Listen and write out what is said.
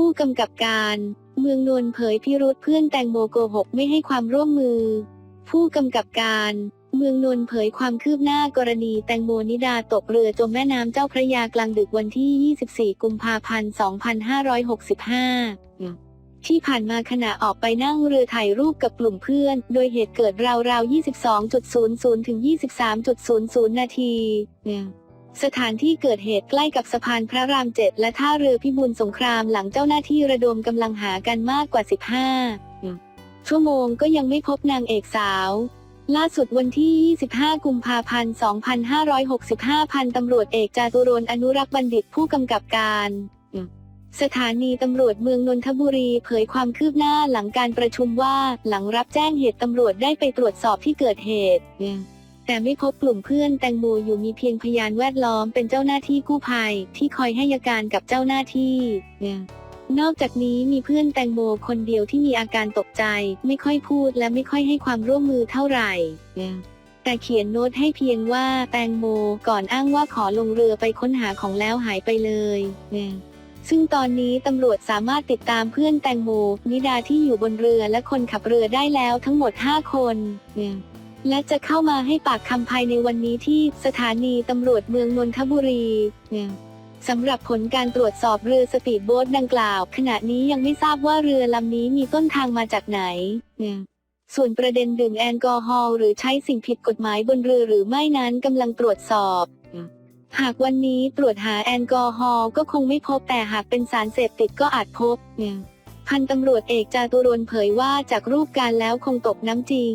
ผู้กำกับการ เมืองนนท์เผยพิรุษเพื่อนแตงโมโกหกไม่ให้ความร่วมมือ ผู้กำกับการ เมืองนนท์เผยความคืบหน้ากรณีแตงโมนิดาตกเรือจมแม่น้ำเจ้าพระยากลางดึกวันที่ 24 กุมภาพันธ์ 2565ที่ผ่านมาขณะออกไปนั่งเรือถ่ายรูปกับกลุ่มเพื่อน โดยเหตุเกิดราวๆ 22.00 ถึง 23.00 นาที สถานที่เกิดเหตุใกล้กับสะพานพระรามเจ็ดและท่าเรือพิบูลสงครามหลังเจ้าหน้าที่ระดมกำลังหากันมากกว่า 15 ชั่วโมงก็ยังไม่พบนางเอกสาว ล่าสุดวันที่ 25 กุมภาพันธ์ 2565 พันตำรวจเอกจาตุรนอนุรักษ์บัณฑิตผู้กำกับการสถานีตำรวจเมืองนนทบุรีเผยความคืบหน้าหลังการประชุมว่าหลังรับแจ้งเหตุตำรวจได้ไปตรวจสอบที่เกิดเหตุ แต่ไม่พบกลุ่มเพื่อนแตงโมอยู่มีเพียงพยานแวดล้อมเป็นเจ้าหน้าที่กู้ภัยที่คอยให้อาการกับเจ้าหน้าที่นอกจากนี้มีเพื่อนแตงโมคนเดียวที่มีอาการตกใจ ไม่ค่อยพูดและไม่ค่อยให้ความร่วมมือเท่าไหร่ แต่เขียนโน้ตให้เพียงว่าแตงโมก่อนอ้างว่าขอลงเรือไปค้นหาของแล้วหายไปเลยซึ่งตอนนี้ตำรวจสามารถติดตามเพื่อนแตงโมนิดาที่อยู่บนเรือและคนขับเรือได้แล้วทั้งหมด 5 คน และจะเข้ามาให้ปากคำภายในวันนี้ที่สถานีตำรวจเมืองนนทบุรีสำหรับผลการตรวจสอบเรือสปีดโบ๊ทดังกล่าว ขณะนี้ยังไม่ทราบว่าเรือลำนี้มีต้นทางมาจากไหนส่วนประเด็นดื่มแอลกอฮอล์หรือใช้สิ่งผิดกฎหมายบนเรือหรือไม่นั้นกำลังตรวจสอบ หากวันนี้ตรวจหาแอลกอฮอล์ก็คงไม่พบแต่หากเป็นสารเสพติดก็อาจพบ พันตำรวจเอกจาตุรนเผยว่าจากรูปการแล้วคงตกน้ำจริง